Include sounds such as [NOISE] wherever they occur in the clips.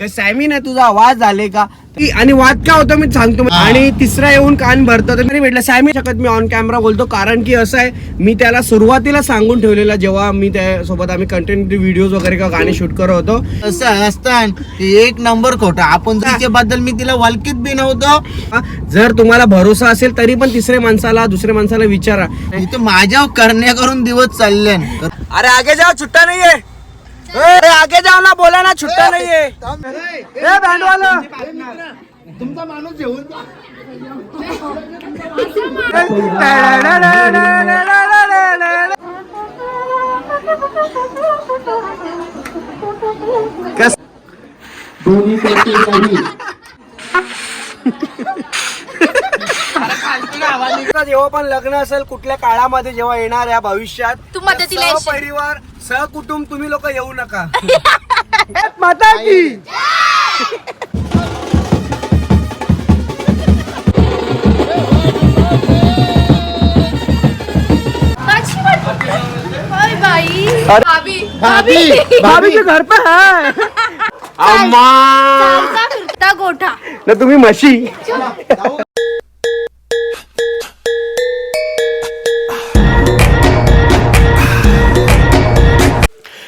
का सॅमी ना तुझा आवाज झाले का? की आणि वाद का होतो मी सांगतो आणि तिसरा येऊन कान भरतो तर मी भेटला सॅमी शकत मी ऑन कॅमेरा बोलतो. कारण की असं आहे मी त्याला सुरुवातीला सांगून ठेवलेलं जेव्हा मी त्यासोबत आम्ही कंटेंट व्हिडिओज वगैरे किंवा गाणी शूट करत होतो. असं असतान की एक नंबर खोटं. आपण बद्दल मी तिला वलकीत बी नव्हतो. हा, जर तुम्हाला भरोसा असेल तरी पण तिसऱ्या माणसाला दुसऱ्या माणसाला विचारा. माझ्या करण्या करून दिवस चालले अरे आगे जाओ छुट्टा नहीं है अरे आगे जाओ ना बोला ना छुट्टा नहीं है। ए बँड वाला। तुमचा माणूस जेवून कस जेव्हा पण लग्न असेल कुठल्या काळामध्ये जेव्हा येणार या भविष्यात. तू मदतीला येशील. परिवार सहकुटुंब तुम्ही लोक येऊ नका माता की हाय बाई अरे- भाभी भाभी भाभी के घर पे है! अम्मा! गोठा। ना तुम्ही म्हशी।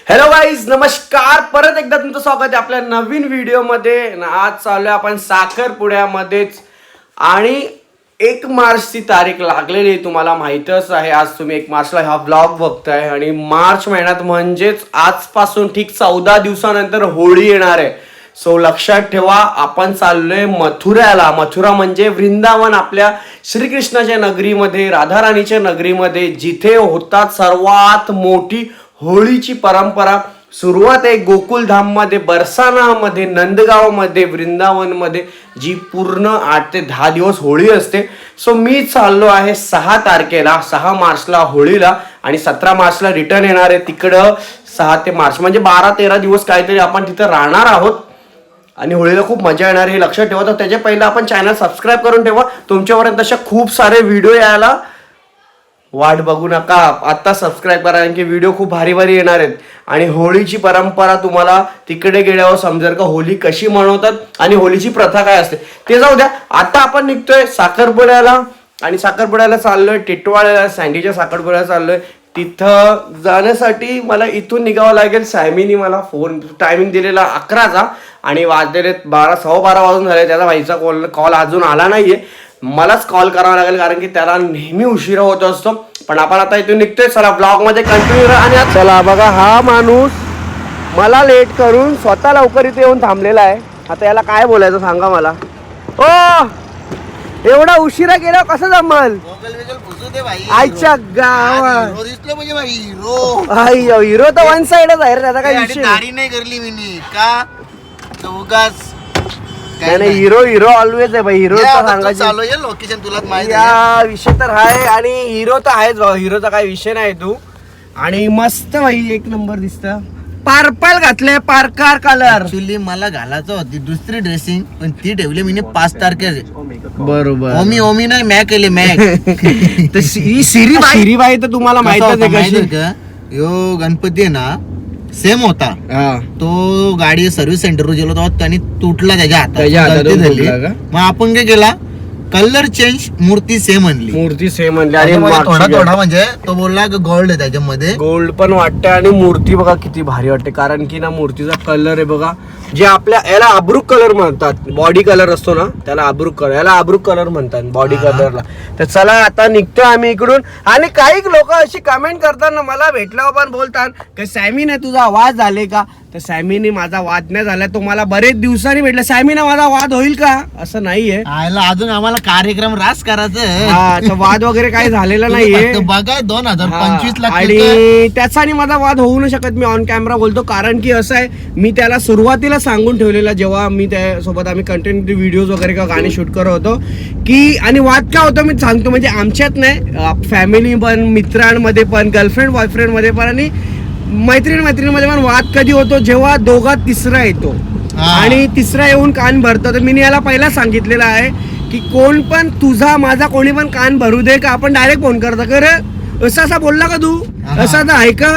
हॅलो गाईज नमस्कार. परत एकदा तुमचं स्वागत आहे आपल्या नवीन व्हिडिओमध्ये. आज चालू आहे आपण साखरपुड्यामध्येच. आणि एक मार्चची तारीख लागलेली आहे तुम्हाला माहीतच आहे. आज तुम्ही एक मार्चला हा ब्लॉग बघताय. आणि मार्च महिन्यात म्हणजेच आजपासून ठीक चौदा दिवसानंतर होळी येणार आहे. सो लक्षात ठेवा आपण चाललोय मथुऱ्याला मथुरा म्हणजे वृंदावन आपल्या श्रीकृष्णाच्या नगरीमध्ये राधाराणीच्या नगरीमध्ये जिथे होतात सर्वात मोठी होळीची परंपरा सुरुवात आहे गोकुलधाममध्ये बरसानामध्ये नंदगावमध्ये वृंदावनमध्ये जी पूर्ण आठ ते दहा दिवस होळी असते. सो मी चाललो आहे सहा तारखेला सहा मार्चला होळीला आणि सतरा मार्चला रिटर्न येणार आहे तिकडं सहा ते मार्च. म्हणजे बारा तेरा दिवस काहीतरी आपण तिथं राहणार आहोत आणि होळीला खूप मजा येणार हे लक्षात ठेवा. तर त्याच्या पहिलं आपण चॅनल सबस्क्राईब करून ठेवा. तुमच्यापर्यंत अशा खूप सारे व्हिडिओ यायला वाट बघू नका. आत्ता सबस्क्राईब करा कारण की व्हिडिओ खूप भारी भारी येणार आहेत. आणि होळीची परंपरा तुम्हाला तिकडे गेल्यावर समजेल का होळी कशी मनवतात आणि होळीची प्रथा काय असते. ते जाऊ द्या. आता आपण निघतोय साखरपुड्याला. आणि साखरपुड्याला चाललोय टिटवाळ्याला सँडीच्या साखरपुड्याला चाललोय. तिथं जाण्यासाठी मला इथून निघावं लागेल. सॅमीनी मला फोन टायमिंग दिलेला अकराचा. आणि वाजलेले बारा सव्वा बारा वाजून झाले. त्याचा भाईचा कॉल कॉल अजून आला नाही आहे मलाच कॉल करावा लागेल कारण की त्याला नेहमी उशिरा होत असतो. पण आपण आता इथून निघतोय चला ब्लॉगमध्ये कंटिन्यू आणि आज- चला बघा हा माणूस मला लेट करून स्वतः लवकर इथे येऊन थांबलेला आहे. आता याला काय बोलायचं सांगा मला. ओ एवढा उशिरा गेला कसं जमल? मोगल बिगल फुसू दे भाई आईच्या गावात. हिरो म्हणजे आई हिरो तर वन साइडच आहे रे त्याचा काय विषय नाही. करली मी का? उगाच नाही नाही हिरो हिरो ऑलवेज आहे भाई. हिरो सांगायचं. लोकेशन तुला माहिती या विषय तर आहे आणि हिरो तर आहेच भाऊ. हिरोचा काही विषय नाही तू. आणि मस्त भाई एक नंबर दिसत. पार्पल घातले पारकार कलर ऍक्च्युली मला घालायचं होती. दुसरी ड्रेसिंग पण ती ठेवली मी पाच तारखेला बरोबर. ओमी ओमी नाही मॅ केली मॅक [LAUGHS] तर ही सिरीबाई सिरीबाई तर तुम्हाला माहितच आहे कशी? का? यो गणपती आहे ना सेम होता. हा. तो गाडी सर्व्हिस सेंटर गेलो तेव्हा त्यांनी तुटला त्याच्या हातात हातातून झाली. तुटला का? मग आपण काय केला? कलर चेंज मूर्ती सेम आणली. मूर्ती सेम म्हणली आणि थोडा थोडा म्हणजे तो बोलला गोल्ड आहे त्याच्यामध्ये. गोल्ड पण वाटते आणि मूर्ती बघा किती भारी वाटते. कारण की ना मूर्तीचा कलर आहे बघा. जे आपल्या याला अब्रुक कलर म्हणतात. बॉडी कलर असतो ना त्याला अब्रुक कलर याला अब्रुक कलर म्हणतात बॉडी कलरला तर चला आता निघतोय आम्ही इकडून. आणि काही लोक अशी कमेंट करतात ना मला भेटल्यावर पण बोलतात की सॅमीने तुझा आवाज झाले का? तर सॅमीने माझा वाद नाही झाला. तो मला बरेच दिवसांनी भेटला. सॅमीने माझा वाद होईल का? असं नाहीये. आयला अजून आम्हाला कार्यक्रम रास करायचं हा तर वाद वगैरे काही झालेला [LAUGHS] नाहीये. बघा दोन हजार पंचवीस लाख आणि त्याचा आणि माझा वाद होऊ नाही शकत. मी ऑन कॅमेरा बोलतो. कारण की असं आहे मी त्याला सुरुवातीला सांगून ठेवलेला जेव्हा मी त्यासोबत आम्ही कंटेंट व्हिडिओज वगैरे किंवा गाणी शूट करत होतो. की आणि वाद का होतो मी सांगतो. म्हणजे आमच्यात नाही फॅमिली पण मित्रांमध्ये पण गर्लफ्रेंड बॉयफ्रेंडमध्ये पण आणि मैत्रीण मैत्रिणीमध्ये पण वाद कधी होतो? जेव्हा दोघात तिसरा येतो. आणि तिसरा येऊन कान भरतो. तर मी याला पहिला सांगितलेलं आहे की कोण पण तुझा माझा कोणी पण कान भरू दे का आपण डायरेक्ट फोन करतो. कर असं असा बोलला का तू. असं आता ऐका.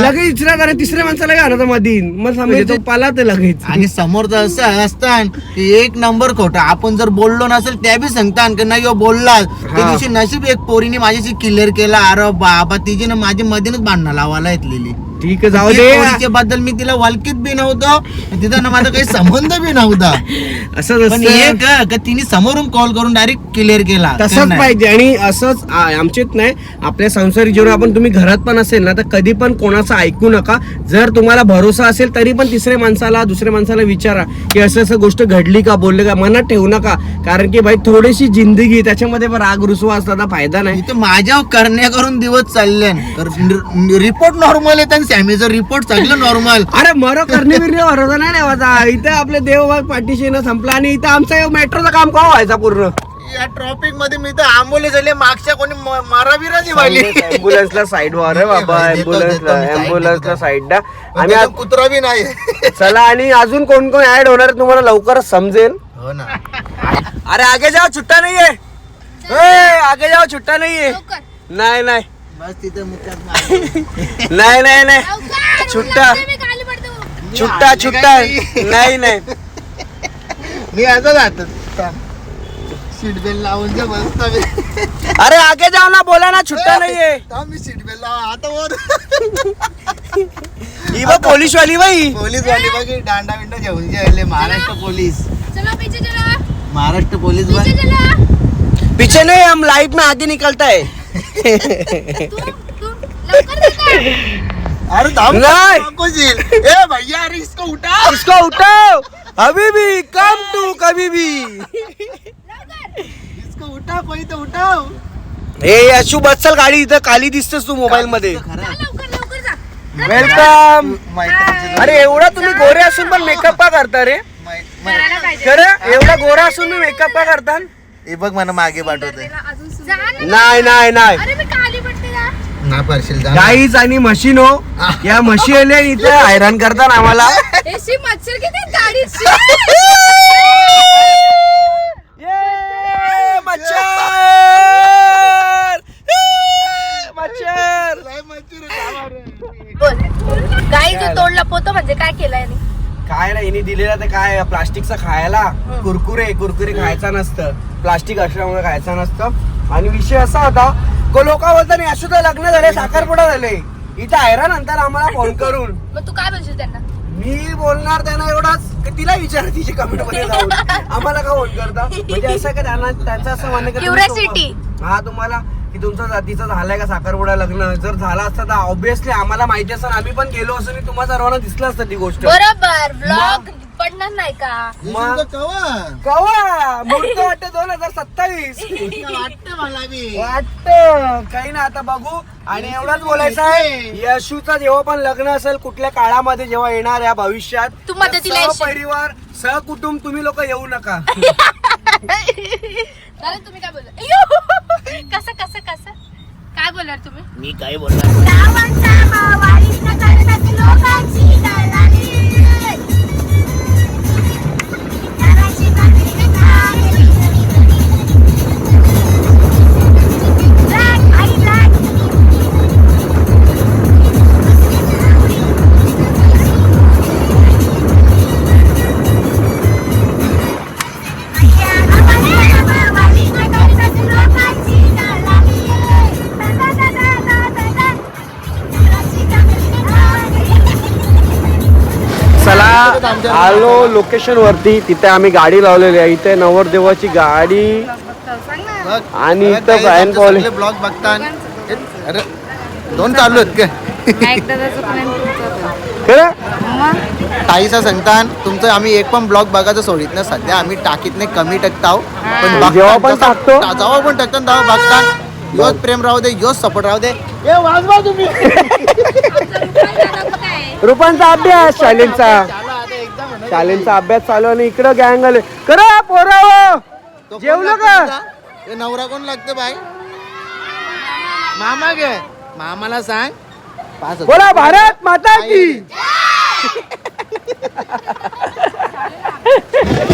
लगेच इचरा कारण तिसऱ्या माणसाला आणत मधीन मग समजेल तो पाला ते लगेच. आणि समोरचं असं असतान की एक नंबर खोटा. आपण जर बोललो नसेल त्या बी सांगतान की नाही ह्यो बोललास. त्या. दिवशी नशीब एक पोरीने माझ्याशी क्लिअर केला. अरे बाबा तिची ना माझी मधीनच भांडणं लावायला येतलेली ठीक आहे जाऊ दे. पोरीच्या बद्दल मी तिला वालकीत बी नव्हतो तिथं ना माझा काही संबंध बी नव्हता. [LAUGHS] असंच पण असतं एक का तिने समोरून कॉल करून डायरेक्ट क्लिअर केला. तसंच. पाहिजे आणि असंच आ- आमचेच नाही आपल्या संसारिक जीवन आपण तुम्ही घरात पण असेल ना तर कधी पण कोणाचं ऐकू नका. जर तुम्हाला भरोसा असेल तरी पण तिसऱ्या माणसाला दुसऱ्या माणसाला विचारा की असं असं गोष्ट घडली का बोलले का मनात ठेवू नका. कारण की भाई थोडीशी जिंदगी त्याच्यामध्ये पण राग रुसवा असला तर फायदा नाही. इथे माझ्या करण्या करून दिवस चालले रिपोर्ट नॉर्मल येत आणि सॅमीचं रिपोर्ट सगळं नॉर्मल अरे मरो करणे बिरणे भरोसा नाही ठेवायचा. इथे आपले देवबाग पाठीशी न संपला आणि इथं आमचं मेट्रोचं काम का व्हायचा पूर्ण? या ट्रॉफिकमध्ये मी तर आंबोले झाले मागच्या कोणी मारा बिरा वाली. अँब्युलन्सला साईड वर. आहे बाबा अँब्युलन्सला देतो. साईडला आणि आणि आ- कुत्रा बी नाही. [LAUGHS] चला आणि अजून कोण कोण ऍड होणार आहे तुम्हाला लवकरच समजेल. हो ना. अरे आगे जाओ छुट्टा नाहीये. ए, आगे जाओ छुट्टा नाहीये. लवकर. नाही नाही. बस तिथे मार. नाही नाही नाही. छुट्टा. छुट्टा छुट्टा. काय- नाही नाही. मी असं जातो. सीट बेल्ट लावून जे बसतो मी. अरे आगे जाओ ना बोला ना छुट्टा नाहीये. मी सीट बेल्ट लावा आता वर. ही बघ पोलीस वाली बाई. पोलीस वाली बघी दांडा बिंडा घेऊन गेले महाराष्ट्र पोलीस. चलो पीछे चलो. महाराष्ट्र पोलीस पीछे बघ चलो. पीछे नहीं हम लाइट में आगे निकलता है। अरे थांब नाही. जील. ए भैया अरे इसको उठा. इसको उठाओ अभी भी कम टू कभी भी. इसको उठा कोई तो उठाव. ए अशू बच्चल गाडी इथं खाली दिसतेस तू मोबाईल मध्ये. लवकर लवकर जा. वेलकम अरे एवढा तुम्ही गोरे असून पण मेकअप का करता रे? खरं? एवढा गोरा असून मी मेकअप का करता हे बघ मला मागे पाठवते. नाही नाही नाही. अरे मी खाली पडते ना ना पारशील जा गाईज आणि म्हशी हो. या म्हशी आल्या आणि इथे हैराण करतात आम्हाला. एसी मच्छर किती गाडी ये, [LAUGHS] मच्छर! ये, मच्छर! गाई जो तोडला पोतो म्हणजे काय केलं याने? काय नाही हिने दिलेला ते काय प्लास्टिकचं खायला. कुरकुरे कुरकुरे खायचा नसतं. प्लास्टिक असल्यामुळे खायचं नसतं. आणि विषय असा होता को लोक बोलतात नाही असू लग्न झाले साखरपुडा झाले इथं हैराण नंतर आम्हाला फोन करून. मग तू काय बोलशील त्यांना? मी बोलणार त्यांना एवढाच तिला विचार तिची कमेंटमध्ये जाऊन. आम्हाला का फोन करता? म्हणजे असं का त्यांना त्यांचं असं म्हणणं हा तुम्हाला की तुमचं जातीचं झालंय का साखरपुडा लग्न? जर झालं असतं तर ऑब्विसली आम्हाला माहिती असतं आम्ही पण गेलो असं आणि तुम्हाला सर्वांना दिसलं असतं ती गोष्ट. बरोबर. ब्लॉग पडणार नाही का? मग कवा कवा वाटतं दोन हजार सत्तावीस. वाटतं मला बी. वाटत. काही ना आता बघू. आणि एवढंच बोलायचं आहे यशूचं जेव्हा पण लग्न असेल कुठल्या काळामध्ये जेव्हा येणार या भविष्यात तू मदतीला येशील. परिवार सहकुटुंब तुम्ही लोक येऊ नका. चालेल तुम्ही काय बोलला? अय्यो! कसं कसं कसं? काय बोलणार तुम्ही? मी काय बोलणार? चला आलो लोकेशन वरती तिथे आम्ही गाडी लावलेली आहे. इथे नवरदेवाची गाडी आणि इथं फॅन पॉली ब्लॉग बघता अरे दोन चालू आहेत का? ताईचा सांगतान तुमचं आम्ही एक पण ब्लॉग बघायचं सोडित ना सध्या आम्ही टाकीत नाही कमी टाकताव. पण जेव्हा पण टाकतो. जेव्हा पण टाकतो तेव्हा बघतान. योच प्रेम राहू दे योच सपोर्ट राहू दे. ए वाजवा तुम्ही. रुपांचा अभ्यास शालेंचा शालेंचा अभ्यास चालू आणि इकडं गँग आले. करा पोराव. जेवलं का? हे नवरा कोण लागतं बाई? मामा गे मामाला सांग. पाच हजार. बोला भारत माता की. [LAUGHS]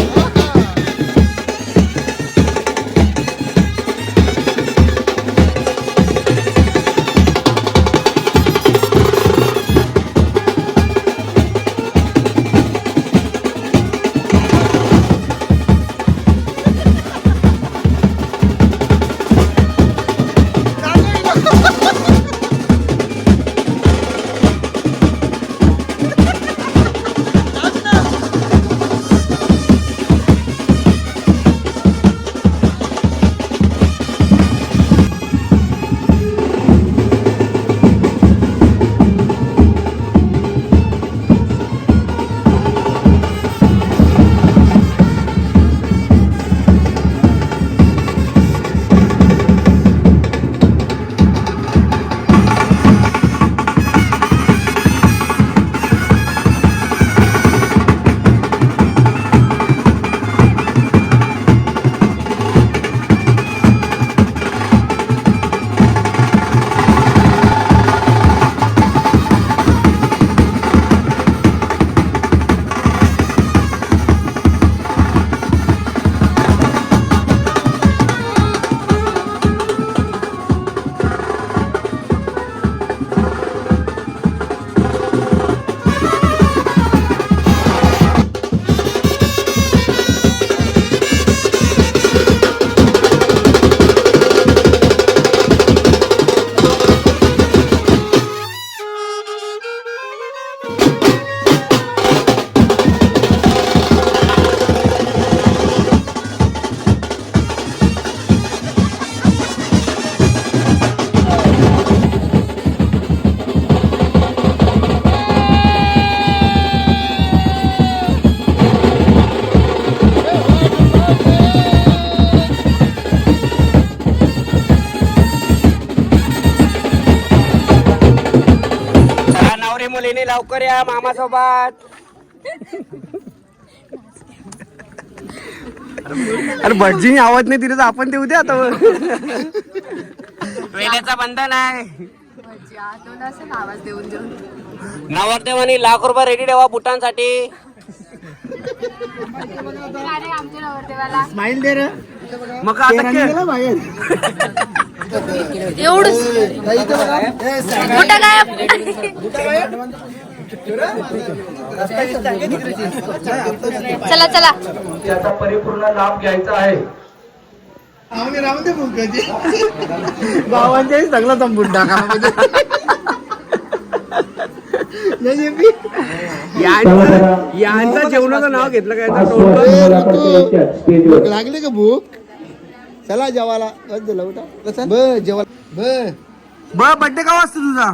लवकर या मामा सोबत अरे भटजीनी आवाज नाही दिला तर आपण देऊ दे आता. वेळेचा बंधन आहे. आवाज देऊन देऊन. नवरदेवानी लाख रुपये रेडी ठेवा बुटांसाठी. अरे आमच्या नवरदेवाला. स्माइल दे रे. मग आता. बाहेर. एवढं. कुठं काय चला चला. याचा परिपूर्ण लाभ घ्यायचा आहे. आम्ही राहून दे सगळं संपून टाका. म्हणजे. यांचं जेवणाचं नाव घेतलं काय लागली का भूक? चला जेवायला. बस झालं उठा बस ब जेवा ब ब बड्डे का वाजता तुझा?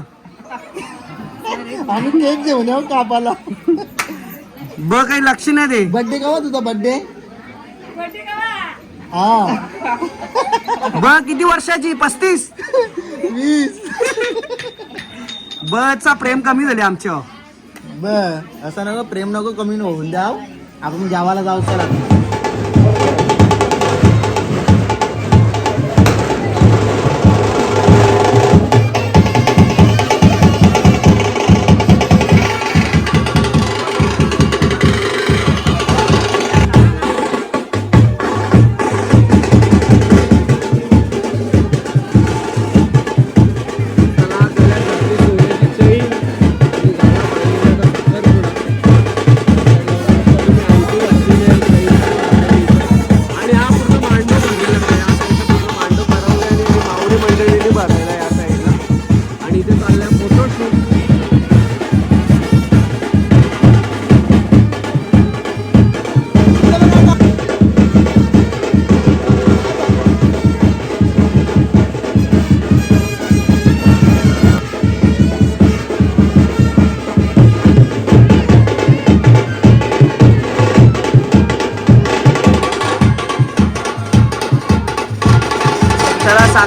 आम्ही केक घेऊन येऊ कापाला. ब काही लक्ष नाही दे. बर्थडे केव्हा तुझा बर्थडे हा. ब किती वर्षाची पस्तीस. वीस. ब चा प्रेम कमी झाले आमच्या ब असं नको प्रेम नको कमी होऊन द्याव आपण जेवायला जाऊ चला.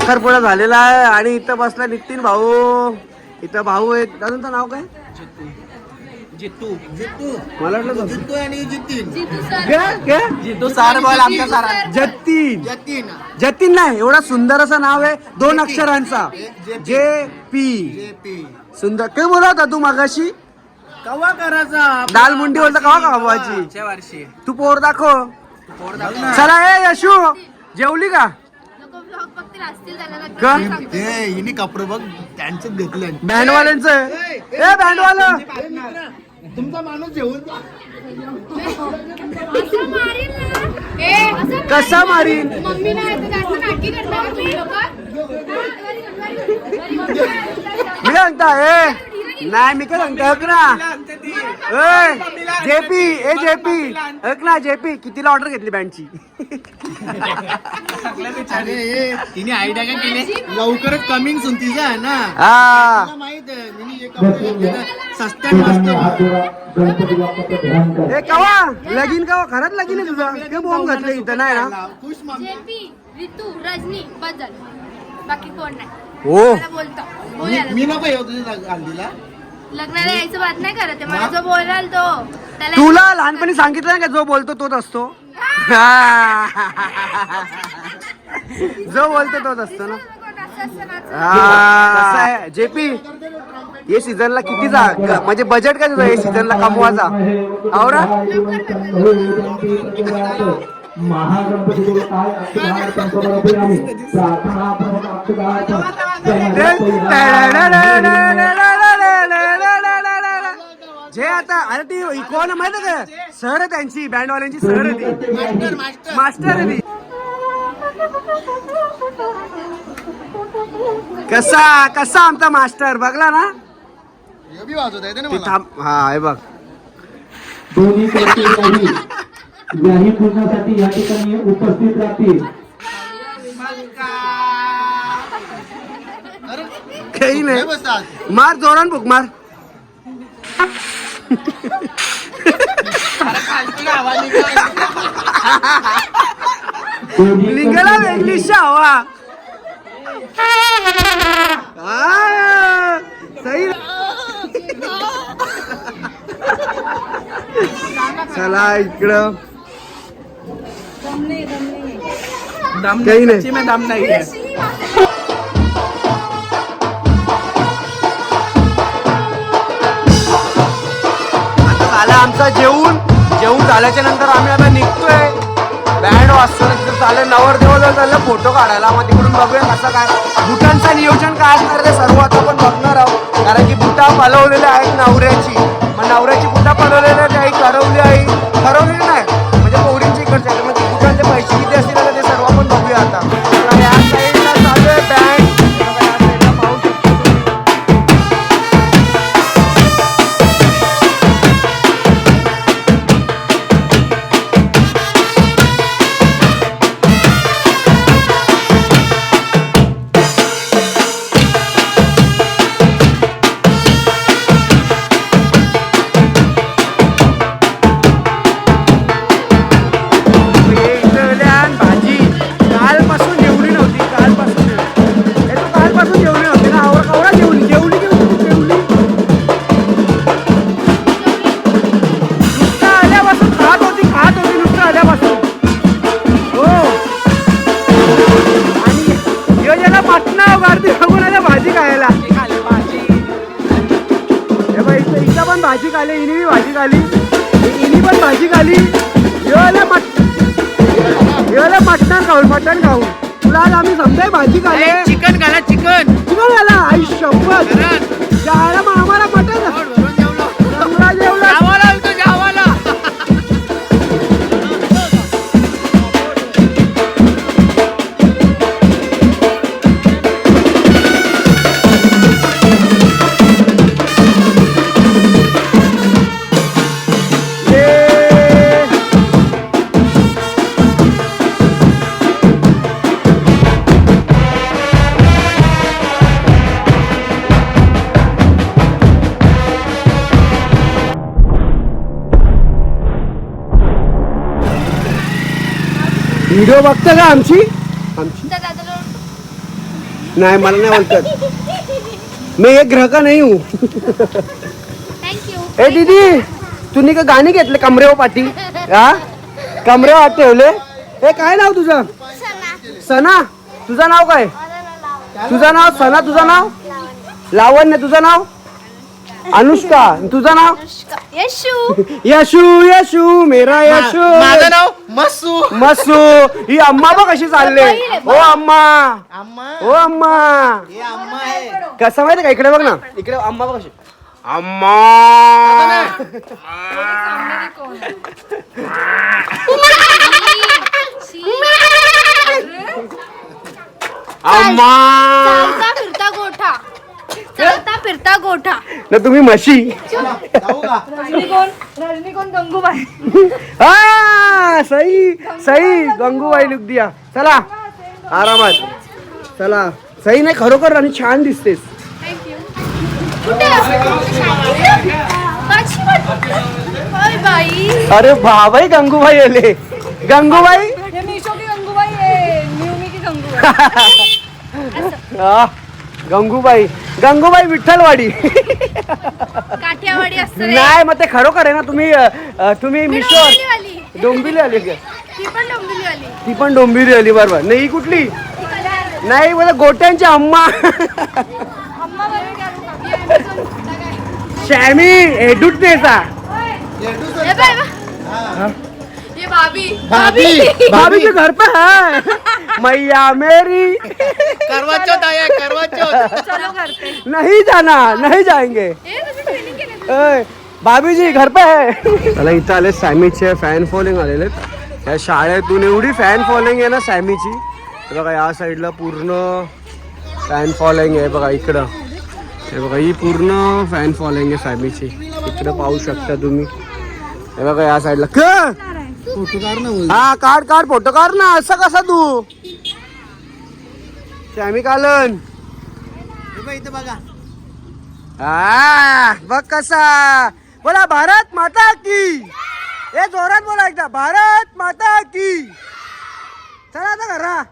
साखरपुडा झालेला आहे आणि इथं बसला नितीन भाऊ. इथं भाऊ आहेत. दादांचं नाव काय? जितू. जितू. मला वाटलं जितू आणि जितीन. जितू सार. बोल आमच्या सारा. जतीन. जतीन. जतीन नाही एवढा सुंदर असं नाव आहे. दोन अक्षरांचा. J P. J P. सुंदर. काय बोलत होता तू मागाशी? कवा करायचा? दाल मुंडी बोलता कवा का वर्षी. तू पोर दाखव. चला ए यशू. जेवली का? का? ते हिने कपडे बघ त्यांचं घेतलं. बँडवाल्यांचं ए बँडवालं तुमचा माणूस जेवून कसा मारीन? मम्मी नाही मी सांगता ए नाही मी काय सांगता ऐक ना. ए जेपी ए जेपी ऐक ना जेपी कितीला ऑर्डर घेतली बँडची तिने आयडिया काय केली. लवकरच कमिंग सुन तिचं आहे ना. हा. मला माहीत आहे मी हे कवा? लगीन कवा? खरंच लगीन आहे तुझं? ते बोंब घातलं इथं नाही ना? खुश मम्मी जेपी रितू रजनी बदल. बाकी कोण नाही. हो. मला बोलतो. मी- बोलायला मी नको येऊ तुझ्या हल्दीला लग्नाला यायचं बात नाही करत आहे. मला जो बोलाल तो. त्याला तुला लहानपणी सांगितलं ना का जो बोलतो तोच असतो. जो बोलतो तोच असतो ना. हा. जेपी हे सीझनला किती जा म्हणजे बजेट काय तुझं हे सीझनला कमवायचा आवरा जे आता अरे ती कोण माहिती का? सर आहे त्यांची बँडवाल्यांची सर आहे ती. मास्टर आहे ती. कसा कसा आमचा मास्टर? बघला ना? ती थांब हा हे बघ. दोन्ही पक्षी काही याही पूजनासाठी या ठिकाणी उपस्थित राहतील. काही नाही. बसतात. मार जोरान भूक मार. निघाला वेगळी शावा सही चला इकडं दम नाही दम नाही दम नाही आमचा जेवून जेवून झाल्याच्यानंतर आम्ही आता निघतोय. बँड वाजताना तिथं चालेल नवरदेव जर चाललं फोटो काढायला. मग तिकडून बघूया कसं काय. बुटांचं नियोजन काय असणार ते सर्व आता पण बघणार आहोत. कारण की बुटा पलवलेल्या आहेत नवऱ्याची. मग नवऱ्याची बुटा पलवलेल्या काही ठरवली आहे. ठरवलेली नाही. म्हणजे पोरींची इकडच्या मटण खाऊन तुला आज आम्ही समजाय भाजी खाली चिकन घाला चिकन. चिकन झाला आई शपथ. जायला व्हिडिओ बघता का आमची? आमची? नाही मला नाही बोलतात मी एक ग्रह का नाही हूँ. ए दीदी तुम्ही का गाणी घेतले कमरेवर पाठी? हा? हात ठेवले? हे काय नाव तुझं? सना. तुझं नाव काय? तुझं नाव सना तुझं नाव? लावण्य. तुझं नाव? अनुष्का तुझं नाव? यशू. यशू यशू मेरा यशू. माझं नाव मस्सू मसू. ही अम्मा बघ कशी चालले. ओ अम्मा. अम्मा. ओ अम्मा. हे अम्मा आहे. कसं माहिती का? इकडे बघ ना. इकडे अम्मा बघ कशी. अम्मा. अम्मा. फिरता गोठा. चालता फिरता गोठा. ना तुम्ही म्हशी. जाऊ का रजनीकोण गंगूबाई हा सही सही गंगूबाई लुक दिया. चला आरामात. चला. सही नाही खरोखर आणि छान दिसतेस. अरे बाबाई गंगूबाई आले. गंगूबाई? हे मिशो की गंगूबाई आहे. न्यूमी की गंगूबाई. आ, गंगूबाई विठ्ठलवाडी काठियावाडी असतं रे. नाही मग ते खरोखर आहे ना तुम्ही अ, तुम्ही मी मिशोर डोंबिवलीवाली. डोंबिवली आली का ती पण डोंबिवलीवाली ती पण डोंबिवली आली बरोबर नाही ही कुठली नाही बोला गोट्यांची अम्मा अम्मा बरोबर करू का? ये Amazon कुठला काय? शॅमी बाय बा. ये भाभी। भाभी। भाभी। के घर पे है। [LAUGHS] मैया मेरी। करवा चौथ आहे करवा चौथ। चलो करते नहीं जाना नहीं जाएँगे। केली भाभी जी घर पे है। चला इथं आले सॅमीचे फॅन फॉलोइंग आलेले. या शाळेतून एवढी फॅन फॉलोइंग आहे ना सॅमीची हे? बघा या साईडला पूर्ण फॅन फॉलोइंग आहे बघा इकडं. हे बघा ही पूर्ण फॅन फॉलोइंग आहे सॅमीची इकडं पाहू शकता तुम्ही. हे बघा या साईडला क! फोटो काढ ना हा काढ काढ फोटो काढ ना असं कसा तू? सॅमी कालन. बघ इथं बघा. हा बघ कसा. बोला भारत माता की. हे जोरात बोला एकदा भारत माता की. चला आता घरा.